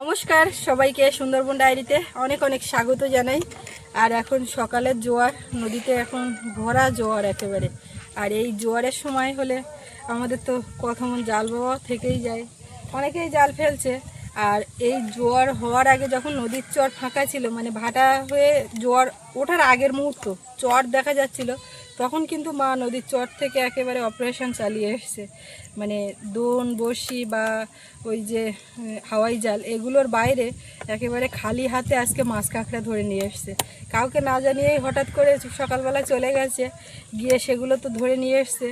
নমস্কার, সবাইকে সুন্দরবন ডায়েরিতে অনেক অনেক স্বাগত জানাই। আর এখন সকালের জোয়ার, নদীতে এখন ভরা জোয়ার একেবারে। আর এই জোয়ারের সময় হলে আমাদের তো কখন জাল বাবা থেকেই যায়। অনেকেই জাল ফেলছে। আর এই জোয়ার হওয়ার আগে যখন নদীর চর ফাঁকা ছিল মানে ভাটা হয়ে জোয়ার ওঠার আগের মুহূর্ত, চর দেখা যাচ্ছিল, তখন কিন্তু মা নদীর চর থেকে একেবারে অপারেশন চালিয়ে এসছে। মানে দোন বড়শি বা ওই যে হাওয়াই জাল, এগুলোর বাইরে একেবারে খালি হাতে আজকে মাছ কাঁকড়া ধরে নিয়ে এসছে। কাউকে না জানিয়েই হঠাৎ করে সকালবেলা চলে গেছে, গিয়ে সেগুলো তো ধরে নিয়ে এসছে।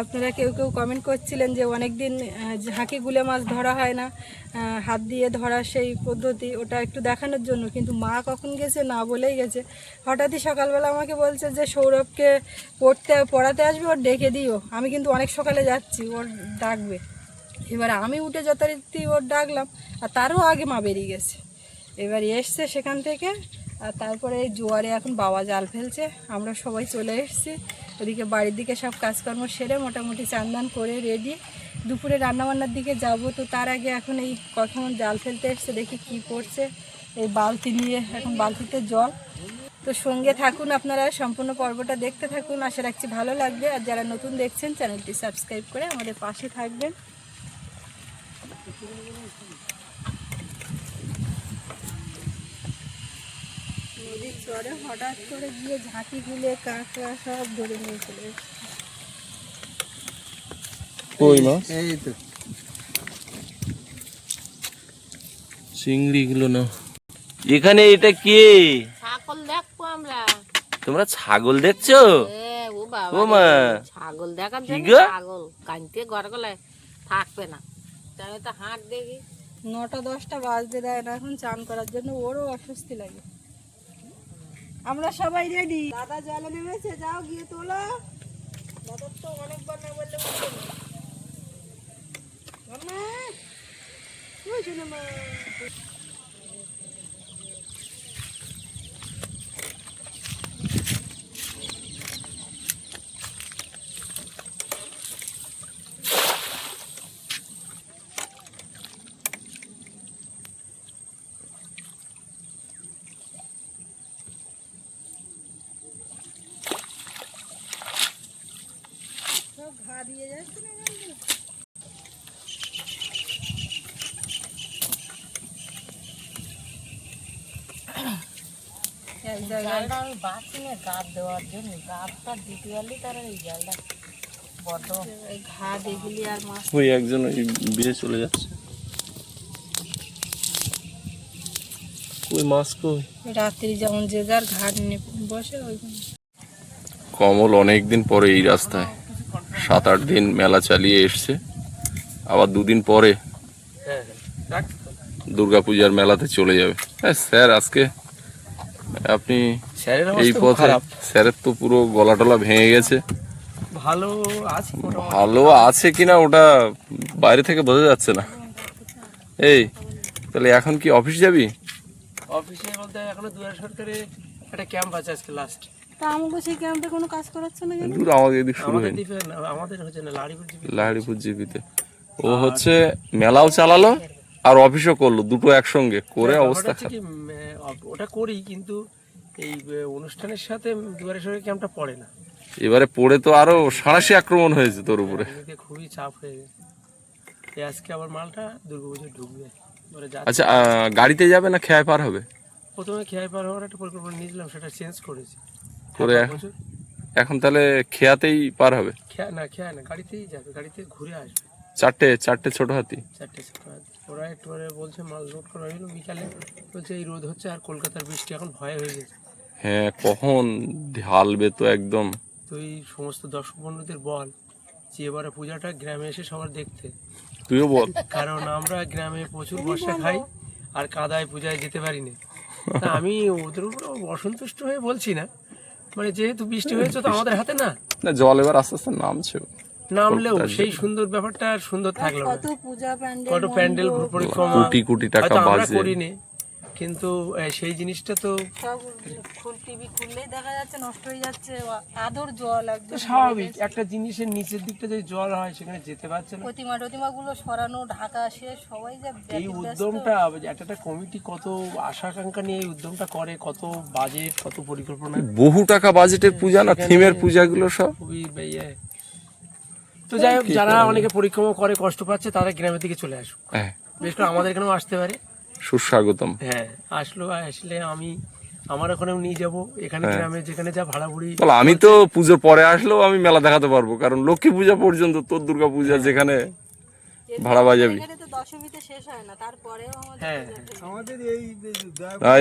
আপনারা কেউ কেউ কমেন্ট করছিলেন যে অনেক দিন ঝাঁকি গুলে মাছ ধরা হয় না হাত দিয়ে ধরা সেই পদ্ধতি, ওটা একটু দেখানোর জন্য, কিন্তু মা কখন গেছে না বলেই গেছে। হঠাৎই সকালবেলা আমাকে বলছে যে, সৌরভকে পড়তে, পড়াতে আসবে, ওর ডেকে দিও। আমি কিন্তু অনেক সকালে যাচ্ছি, ওর ডাকবে। এবার আমি উঠে যথারীতি ওর ডাকলাম, আর তারও আগে মা বেরিয়ে গেছে। এবার এসছে সেখান থেকে, আর তারপরে এই জোয়ারে এখন বাবা জাল ফেলছে। আমরা সবাই চলে এসেছি। ওদিকে বাড়ির দিকে সব কাজকর্ম সেরে মোটামুটি চান্দান করে রেডি। দুপুরে রান্নাবান্নার দিকে যাব তো তার আগে এখন এই কখন জাল ফেলতে এসছে, দেখি কি করছে। এই বালতি নিয়ে এখন বালতিতে জল। তো সঙ্গে থাকুন আপনারা সম্পূর্ণ পর্বটা দেখতে থাকুন। আশা রাখছি ভালো লাগবে। আর যারা নতুন দেখছেন চ্যানেলটি সাবস্ক্রাইব করে আমাদের পাশে থাকবেন। নদীর চরে হঠাৎ করে গিয়ে ঝাঁকি গুলে কাঁকড়া সব ধরে নিয়ে চলে এসছে। কই মাছ এই তো। চিংড়ি গুলো না এখানে এটা কে? তোমরা ছাগল দেখছ? ও মা। ছাগল দেখার জন্য ছাগল। কানতে ঘর থাকবে না। তাহলে তো হাট দেখি। নটা দশটা বাজতে দেয় না এখন চান করার জন্য ওরও অস্বস্তি লাগে। আমরা সবাই রেডি দাদা জলে নেমেছে যাও গিয়ে তোলো। দাদার তো অনেকবার না বললে মা। এক জায়গায় আমি বাঁচি না গাছ দেওয়ার জন্য। গাছটা দিতে পারলে তারা এই জালটা বড্ড ঘা দেখলি আর মাছ ওই একজন ওই বিয়ে চলে যাচ্ছে। কই মাছ কই? রাত্রি যেমন যে যার ঘাট নিয়ে বসে কমল অনেকদিন পরে এই রাস্তায়। সাত আট দিন মেলা চালিয়ে এসছে। আবার দুদিন পরে দুর্গাপূজার মেলাতে চলে যাবে। হ্যাঁ স্যার আজকে আপনি এই পথে স্যারের তো পুরো গলা টলা ভেঙে গেছে। ভালো আছে ভালো আছে কিনা ওটা বাইরে থেকে বোঝা যাচ্ছে না। এই তাহলে এখন কি অফিস যাবি? অফিসে বলতে এখনও দুয়ারে সরকারে একটা ক্যাম্প আছে আজকে লাস্ট তা আমাকে সেই ক্যাম্পে কোনো কাজ করাচ্ছে না কেন? দূর আমাদের এদিক শুরু হয়নি। আমাদের হচ্ছে না লাড়িপুর জিপিতে। ও হচ্ছে মেলাও চালালো আর অফিসও করল দুটো একসঙ্গে করে অবস্থা উম, আহ, ওটা করি কিন্তু এই অনুষ্ঠানের সাথে দুয়ারে সরকার ক্যাম্পটা পড়ে না। এবারে পড়ে তো আরও সাঁড়াশি আক্রমণ হয়েছে তোর উপরে। খুবই চাপ হয়ে গেছে। আজকে আবার মালটা দুর্গাপুজো ঢুকবে। আচ্ছা আহ, গাড়িতে যাবে না খেয়ায় পার হবে? প্রথমে খেয়াই পার হওয়ার একটা পরিকল্পনা নিয়েছিলাম সেটা চেঞ্জ করেছি। করে হ্যাঁ, এখন? তাহলে খেয়াতেই পার হবে? খেয়া না খেয়া না গাড়িতেই যাবে গাড়িতে ঘুরে আসবে। চারটে চারটে ছোট হাতি। চারটে সেপ্টেম্বর ওরা একটু পরে বলছে মাল লোড করা হইল বিকালে বলছে এই রোদ হচ্ছে আর কলকাতার বৃষ্টি এখন ভয় হয়ে গেছে। হ্যাঁ কখন ঢালবে তো একদম। তো এই সমস্ত দর্শক বন্ধুদের বল যে এবারে পূজাটা গ্রামে এসে সবার দেখতে। তুইও বল। কারণ আমরা গ্রামে প্রচুর বর্ষা খাই আর কাদায় পূজায় যেতে পারি না। আমি ওদের উপর অসন্তুষ্ট হয়ে বলছি না। মানে যেহেতু বৃষ্টি হয়েছে তো আমাদের হাতে না। না জল এবার আস্তে আস্তে নামছে। নামলেও সেই সুন্দর ব্যাপারটা আর সুন্দর থাকল কত পূজা প্যান্ডেল কত প্যান্ডেল পরিক্রমা কোটি কোটি টাকা বাজে। করিনি। কিন্তু সেই জিনিসটা তো খুল টিভি খুললেই দেখা যাচ্ছে নষ্ট হয়ে যাচ্ছে আদর জল একদম স্বাভাবিক একটা জিনিসের নিচের দিকটা যদি জল হয় সেখানে যেতে পারছে না। প্রতিমা টতিমা গুলো সরানো ঢাকা সে সবাই যে এই উদ্যমটা একটা একটা কমিটি কত আশা আকাঙ্ক্ষা নিয়ে এই উদ্যমটা করে কত বাজেট কত পরিকল্পনা। বহু টাকা বাজেটের পূজা না থিমের পূজাগুলো সব। খুবই ইয়ে। তো যাই হোক যারা অনেকে পরিক্রমা করে কষ্ট পাচ্ছে তারা গ্রামের দিকে চলে আসুক। হ্যাঁ। বেশ করে আমাদের এখানেও আসতে পারে। সুস্বাগতম। হ্যাঁ আসলো আসলে আমি আমার ওখানেও নিয়ে যাব। এখানে হ্যাঁ। গ্রামে যেখানে যা ভাড়া বলো আমি তো পুজোর পরে আসলেও আমি মেলা দেখাতে পারব কারণ লক্ষ্মী পূজা পর্যন্ত তোর দুর্গা পূজা যেখানে ভাড়া বাজাবি এখানে তো দশমীতে শেষ হয় হ্যাঁ।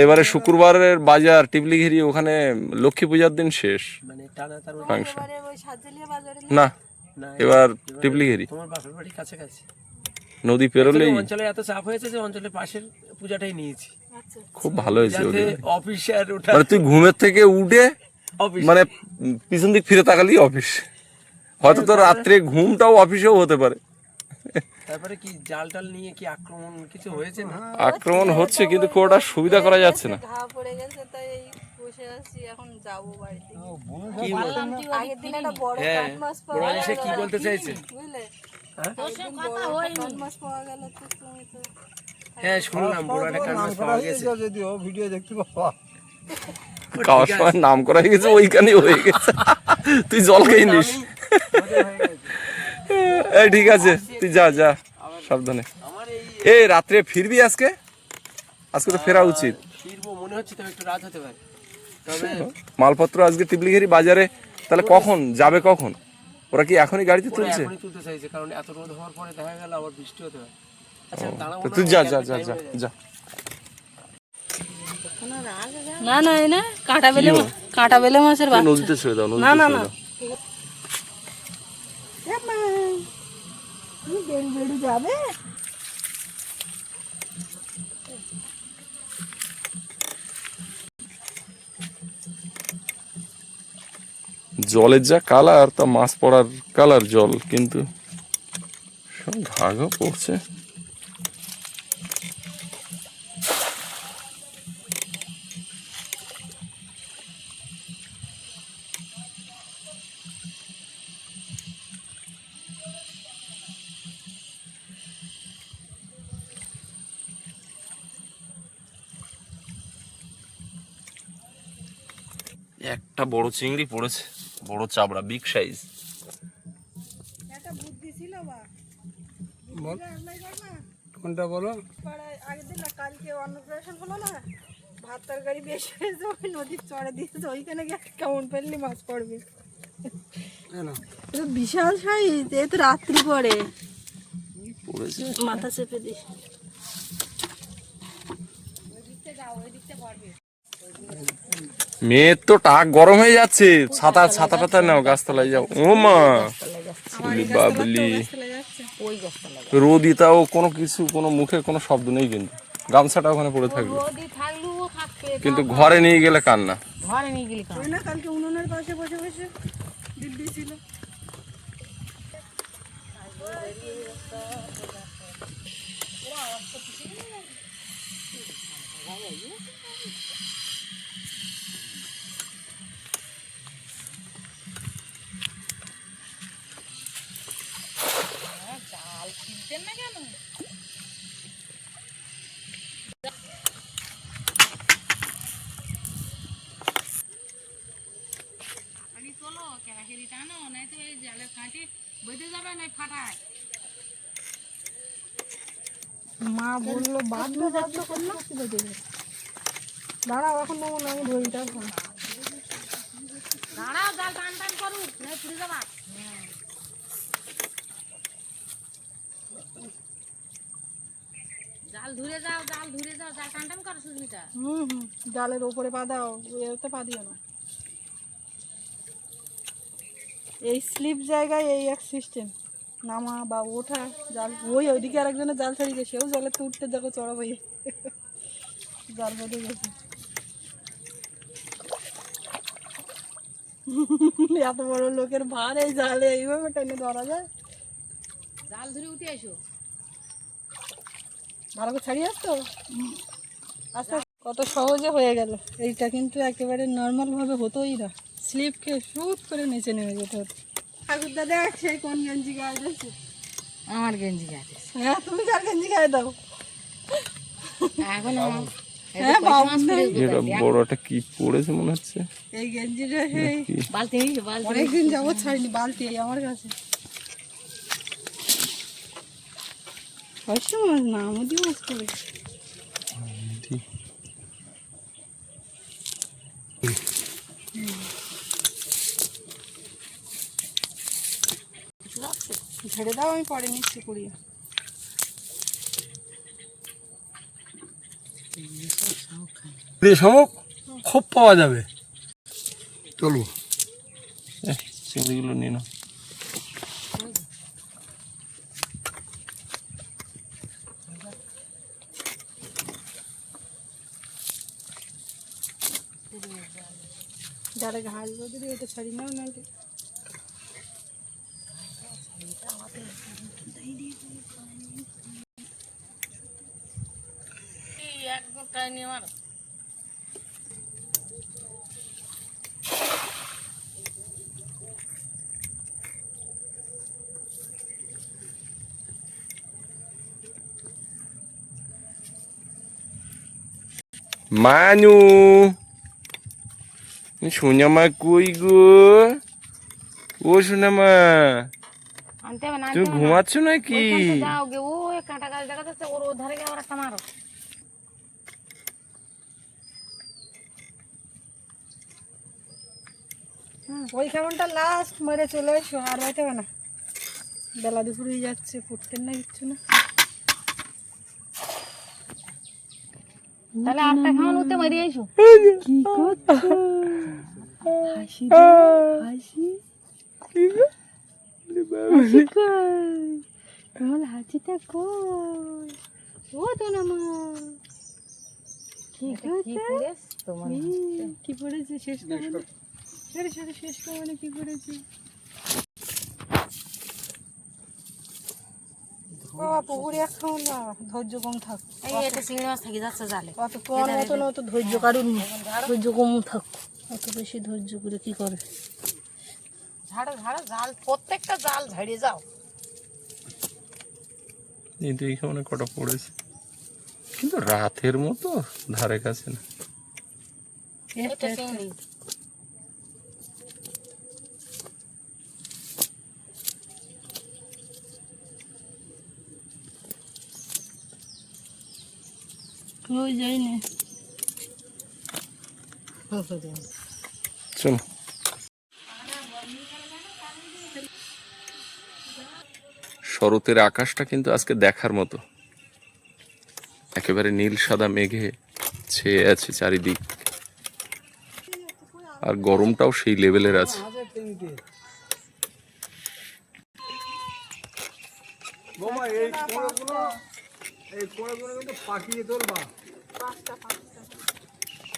এবারে শুক্রবারের বাজার টিবলিঘিরি ওখানে লক্ষ্মী পূজার দিন শেষ। মানে না? না এবার টিবলিঘিরি তোমার বাপের বাড়ি কাছাকাছি। নদী পেরোলেই অঞ্চলে এত চাপ হয়েছে যে অঞ্চলের পাশের পূজাটাই নিয়েছি। আচ্ছা খুব ভালো হয়েছে অফিসার মানে তুই ঘুমের থেকে উঠে অফিস। মানে পিছন দিক ফিরে তাকালেই অফিস। হয়তো তোর রাত্রে ঘুমটাও অফিসেও হতে পারে। তারপরে কি জাল টাল নিয়ে কি আক্রমণ কিছু হয়েছে না? আক্রমণ হচ্ছে কিন্তু খুব সুবিধা করা যাচ্ছে না। ঘা পড়ে গেছে তাই বসে আছি এখন যাব বাড়িতে। কি বল- আগের দিন একটা বড় হ্যাঁ কাঠ মাছ পাওয়া বড় কি বলতে চাইছে? বুঝলে? হ্যাঁ? হ্যাঁ শুনলাম বড় একটা পাওয়া গেছে। যদিও ভিডিও দেখতে পাওয়া। খাওয়ার সময় নাম করা হয়ে গেছে ওইখানেই হয়ে গেছে। তুই জল খেয়ে নিস। এই ঠিক আছে তুই যা যা সাবধানে। আমার এই এই রাত্রে ফিরবি আজকে? আজকে তো ফেরা উচিত। ফিরবো মনে হচ্ছে তবে একটু রাত হতে পারে। মালপত্র আজকে টিবলিঘেরি বাজারে তাহলে কখন? যাবে কখন? ওরা কি এখনই গাড়িতে তুলছে? এখনই তুলতে চাইছে কারণ এত রোদ হওয়ার পরে দেখা গেল আবার বৃষ্টি হতে পারে। আচ্ছা তুই যা যা যা যা যা। না না এই না কাঁটা বেলে কাঁটা বেলে মাছের নদীতে ছেড়ে দাও না, না, না। যাবে? জলের যা কালার তা মাছ পড়ার কালার জল, কিন্তু সব পড়ছে। একটা বড় চিংড়ি পড়েছে। বড় চাবড়া বিগ সাইজ একটা বুদ্ধি ছিল বা। বল। কোনটা বলো? আগের দিন না কালকে অন্নপ্রাশন হলো না? ভাত তরকারি বেশি হয়েছে ওই নদীর চড়ে দিয়েছে ওইখানে গিয়ে কেমন মাছ পড়বে। কেন এ বিশাল সাইজ এ তো রাত্রি পরে মাথা চেপে দিস। মেয়ের তো টাক গরম হয়ে যাচ্ছে। ছাতা ছাতা টাতা নাও গাছতলায় যাও। ও মা বাবলি। ওই রোদি তাও কোনো কিছু কোনো মুখে কোনো শব্দ নেই কিন্তু। গামছাটা ওখানে পড়ে থাকবে। কিন্তু ঘরে নিয়ে গেলে কান্না। ঘরে নিয়ে গেলি কেন ওই না কালকে উনুনের পাশে বসে বসে দিব্যি ছিল। আরে টানো নাই তো এই জালের কাঁটি বেঁধে যাবে না ফাটায়। মা বলল করল। দাঁড়াও এখন নেব না আমি ধরিটা দাঁড়াও জাল টান টান করুক নাই পুড়ে যাবা। জাল ধরে যাও জাল ধরে যাও জাল টান টান করো সুস্মিতা হুম হুম জালের ওপরে পা দাও এতে পা দিও না। এই স্লিপ জায়গায় এই এক সিস্টেম নামা বা ওঠা জাল ওই ওইদিকে আরেকজনের জাল ছাড়িয়ে সেও জলে তো উঠতে দেখো চড়া বইয়ে। জাল বেঁধে গেছে। এত বড় লোকের ভার এই জালে এইভাবে টেনে ধরা যায়? জাল ধরে উঠে এসো ভালো করে ছাড়িয়ে আসতো? আস্তে আস্তে কত সহজে হয়ে গেল। এইটা কিন্তু একেবারে নর্মালভাবে হতোই না। স্লিপ খেয়ে শুট করে নিচে নেমে যেতে হতো। ঠাকুর দাদা সেই কোন গেঞ্জি গায়ে দিয়েছে। আমার গেঞ্জি গাছে হ্যাঁ তুমি কার গেঞ্জি গায়ে দাও। এখন আমার হ্যাঁ বাবু। এটা বড় একটা কি পড়েছে মনে হচ্ছে? এই গেঞ্জিটা সেই বালতি নিয়েছে বালতি। অনেকদিন যাবত ছাড়িনি বালতি আমার কাছে। হয়তো মাছ না আমাদের মাছ করে ঠিক। ঝেড়ে দাও আমি পরে নিচ্ছি কুড়িয়ে শামুক খুব পাওয়া যাবে। চলো। চিংড়িগুলো নিয়ে নাও। যারা ঘাস যদি এটা ছাড়ি নাও না নিয়ে আমার মানু সোনামা কই গো? ও সোনামা তুমি ঘুমাচ্ছ নাকি? যাও গে ও কাঁটা গাছ দেখা যাচ্ছে ওর ও ধারে গিয়ে আবার একটা মারো। ওই কেমনটা লাস্ট মেরে চলে এসো আর হইতে হবে না। বেলা দুপুর হয়ে যাচ্ছে ফুটতেন না কিচ্ছু না। তাহলে আটটা খাওয়ান উঠতে মারি আইসো হাসি হাসি। হাসি কই? তোমার হাসিটা কই? ও তো মা। কি কি করেছ? কি পড়েছে? শেষ করে সরে সরে শেষ করে কি করেছে? ও পুকুরে খাও না। ধৈর্য কম থাক। এই এটা চিংড়ি মাছ থাকি যাচ্ছে জালে। অত কোন মতো অত ধৈর্য কারণ ধৈর্য কম থাক। অত বেশি ধৈর্য করে কি করে ঝাড়ো ঝাড়ো জাল প্রত্যেকটা জাল ঝাড়িয়ে যাও। এই তো এইখানে কটা পড়েছে। কিন্তু রাতের মতো ধারে কাছে না। এটা চিংড়ি। চলো। শরতের আকাশটা কিন্তু আজকে দেখার মতো। একেবারে নীল সাদা মেঘে ছেয়ে আছে চারিদিক। আর গরমটাও সেই লেভেলের আছে। এই কোড়াগুলো এই কোড়াগুলো কিন্তু পাকিয়ে তোলবা।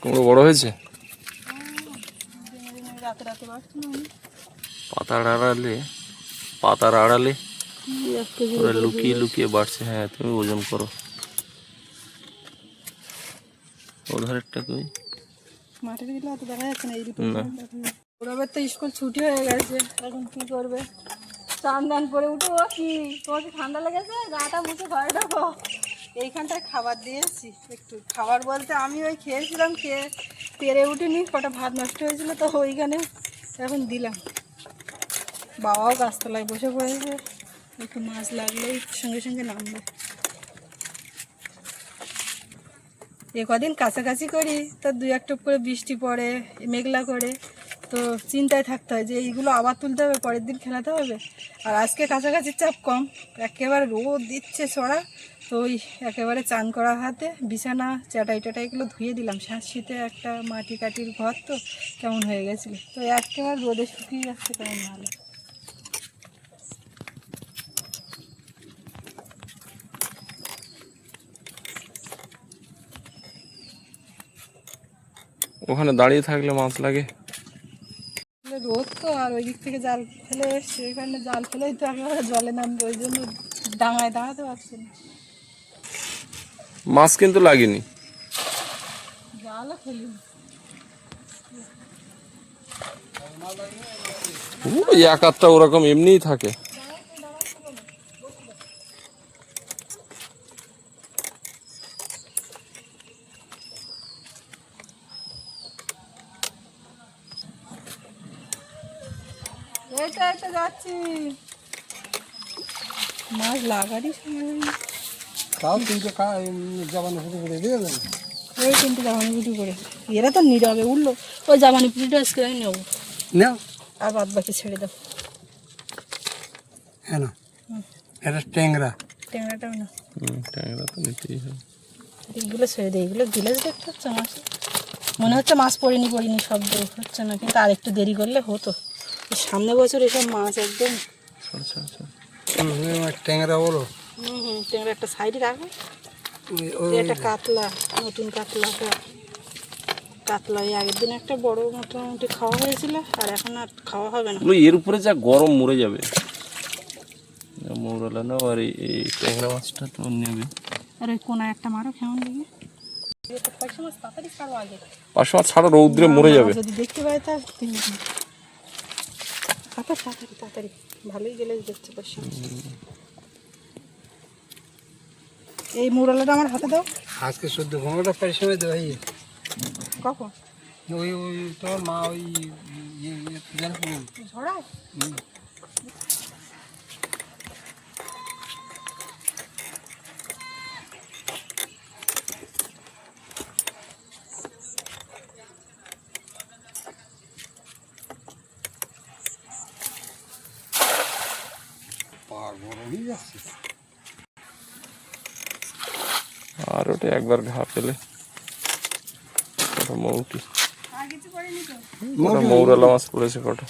কুমড়ো বড় হয়েছে? পাতার আড়ালে পাতার আড়ালে লুকিয়ে লুকিয়ে বাড়ছে। হ্যাঁ তুমি ওজন করো। ওধারেরটা কই? মাঠের দিলে অত দেখা যাচ্ছে না এই না। তো স্কুল ছুটি হয়ে গেছে এখন কি করবে? চান দান করে উঠো কি ঠান্ডা লেগেছে? গাটা মুছে ঘরে ঢোকো এইখানটায় খাবার দিয়েছি, একটু খাবার বলতে আমি ওই খেয়েছিলাম, খেয়ে পেরে উঠিনি, কটা ভাত নষ্ট হয়েছিল, তো ওইখানে এখন দিলাম। বাবাও গাছতলায় বসে পড়েছে, একটু মাছ লাগলেই সঙ্গে সঙ্গে নামবে। এ কদিন কাছাকাছি করি, তো দুই এক টুপ করে বৃষ্টি পড়ে, মেঘলা করে। তো চিন্তায় থাকতে হয় যে এইগুলো আবার তুলতে হবে, পরের দিন খেলাতে হবে। আর আজকে কাছাকাছি চাপ কম, একেবারে রোদ দিচ্ছে ছড়া। তো ওই একেবারে চান করা হাতে, বিছানা, চাটাই টাটাইগুলো ধুয়ে দিলাম। শ্বাস শীতে একটা মাটি কাটির ঘর তো, কেমন হয়ে গেছিল? তো একেবারে রোদে শুকিয়ে যাচ্ছে কেমন ভালো ওখানে দাঁড়িয়ে থাকলে মাছ লাগে। রোদ তো আর ওই দিক থেকে জাল ফেলে এসছে। এখানে জাল ফেলেই তো একেবারে জলে নামবে ওই জন্য ডাঙায় দাঁড়াতে পারছি না। মাছ কিন্তু লাগেনি। জালও ওই এক আধটা ওরকম এমনিই থাকে। এইটা এইটা যাচ্ছি। মাছ লাগারই সময় হয়নি। তাও তিনটে জামানো শুরু করে দিয়ে দেন ওই কিন্তু জামানি করে। এরা তো নীরবে উঠল। ওই জামানি পুটিটা আজকে আমি নেব। না আর বাদ বাকি ছেড়ে দাও। হ্যাঁ না এটা ট্যাংরা। ট্যাংরাটাও না ট্যাংরা তো নিতেই হবে এগুলো ছেড়ে দিই এগুলো দিলে দেখতে হচ্ছে মাছ। মনে হচ্ছে মাছ পড়িনি পড়িনি শব্দ হচ্ছে না কিন্তু আর একটু দেরি করলে হতো। সামনে বছর এসব মাছ একদম আচ্ছা আচ্ছা ট্যাংরা বলো। হুম হুম ট্যাংরা একটা সাইডে রাখো। একটা কাতলা নতুন কাতলাটা। কাতলা এই আগের দিন একটা বড় মোটামুটি খাওয়া হয়েছিল আর এখন আর খাওয়া হবে না। এর উপরে যা গরম মরে যাবে। মৌরালা না আর এই এই ট্যাংরা মাছটা তো নেবে। আর ওই একটা মারো কেমন মাছ তাড়াতাড়ি ছাড়ো আগে পাঁচশো মাছ ছাড়া রৌদ্রে মরে যাবে। যদি দেখতে পাই তা তাড়াতাড়ি তাড়াতাড়ি তাড়াতাড়ি। ভালোই গেলে দেখতে পাচ্ছি। এই মুরালাটা আমার হাতে দাও। আজকে শুদ্ধ ঘুমোটা সময় দেওয়া কখন? ওই ওই তোমার মা ওই ইয়ে ইয়ে ঝড়ায় পা বড় হয়ে যাচ্ছে আর একবার ঘা পেলে মৌটি। মৌরালা মাছ পড়েছে কটা।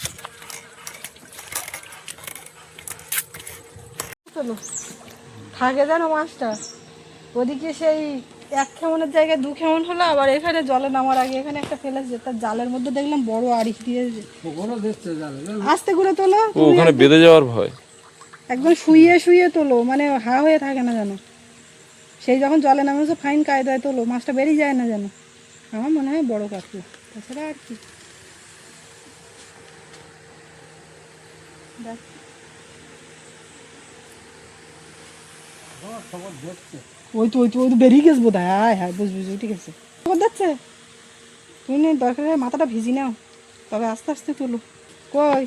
থাকে জানো মাছটা? ওদিকে সেই এক খেমনের জায়গায় দু খেমন হলো আবার এখানে জলে নামার আগে এখানে একটা ফেলেছে তার জালের মধ্যে দেখলাম বড় আড়িশ যাবে আস্তে করে তোলো। ওখানে বেঁধে যাওয়ার ভয়। একদম শুয়ে শুয়ে তোলো মানে হা হয়ে থাকে না যেন সেই যখন জলে নামেছে ফাইন কায়দায় তোলো মাছটা বেরিয়ে যায় না যেন। আমার মনে হয় বড় কাতলা তাছাড়া আর কি। ওই তো ওই তো ওই তো বেরিয়ে গেছে বোধ হয় হ্যাঁ বুঝ বুঝ ঠিক আছে। খবর যাচ্ছে? তুমি নে, দরকার হয় মাথাটা ভিজি নাও। তবে আস্তে আস্তে তোলো। কই?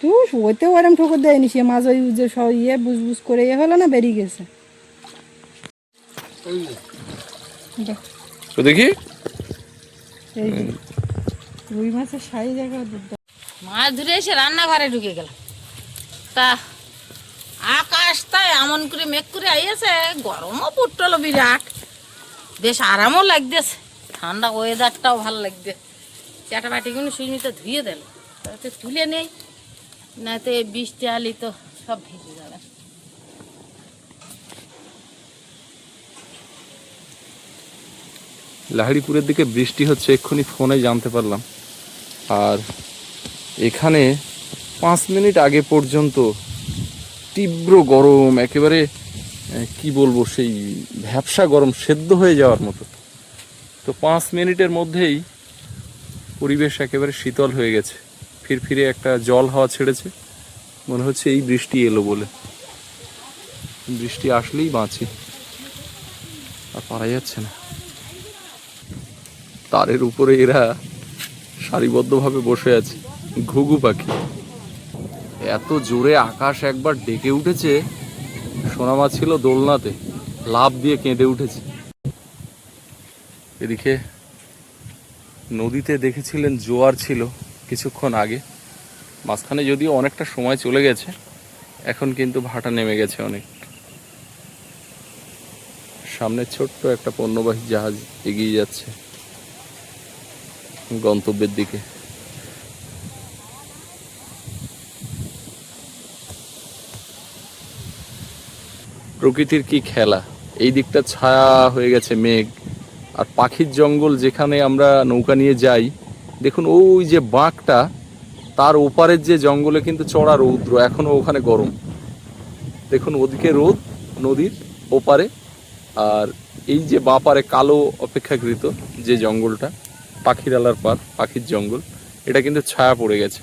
তুই ওইতেও ওরম ঠোকর দেয়নি সে মাছ ওই যে সব ইয়ে বুঝ বুঝ করে ইয়ে হলো না বেরিয়ে গেছে। দেখি। রুই মাছের সাইজ একটা মাছ ধরে এসে রান্নাঘরে ঢুকে গেল। তা আকাশ তাই এমন করে মেঘ করে আইয়াছে গরমও পড়ল বিরাট। বেশ আরামও লাগতেছে ঠান্ডা ওয়েদারটাও ভালো লাগবে চাটা বাটিগুলো সুইমিতে ধুয়ে দিল তাতে তুলে নেই। নাতে বৃষ্টি আলি তো সব ভিজে যাবে লাহিড়িপুরের দিকে বৃষ্টি হচ্ছে, এক্ষুনি ফোনে জানতে পারলাম। আর এখানে পাঁচ মিনিট আগে পর্যন্ত তীব্র গরম, একেবারে কি বলব, সেই ভ্যাবসা গরম সেদ্ধ হয়ে যাওয়ার মতো। তো পাঁচ মিনিটের মধ্যেই পরিবেশ একেবারে শীতল হয়ে গেছে। ফিরফিরে একটা জল হাওয়া ছেড়েছে। মনে হচ্ছে এই বৃষ্টি এলো বলে। বৃষ্টি আসলেই বাঁচি। আর পারা যাচ্ছে না। তারের উপরে এরা সারিবদ্ধভাবে বসে আছে, ঘুঘু পাখি। এত জোরে আকাশ একবার ডেকে উঠেছে সোনামা ছিল দোলনাতে লাভ দিয়ে কেঁদে উঠেছে। এদিকে নদীতে দেখেছিলেন জোয়ার ছিল। কিছুক্ষণ আগে। মাঝখানে যদিও অনেকটা সময় চলে গেছে, এখন কিন্তু ভাটা নেমে গেছে অনেক। সামনে ছোট্ট একটা পণ্যবাহী জাহাজ এগিয়ে যাচ্ছে গন্তব্যের দিকে। প্রকৃতির কি খেলা? এই দিকটা ছায়া হয়ে গেছে, মেঘ। আর পাখির জঙ্গল যেখানে আমরা নৌকা নিয়ে যাই দেখুন, ওই যে বাঁকটা তার ওপারের যে জঙ্গলে কিন্তু চড়া রৌদ্র এখনও ওখানে গরম। দেখুন, ওদিকে রোদ, নদীর ওপারে, আর এই যে বাপারে কালো অপেক্ষাকৃত যে জঙ্গলটা, পাখিরালার পার পাখির জঙ্গল, এটা কিন্তু ছায়া পড়ে গেছে।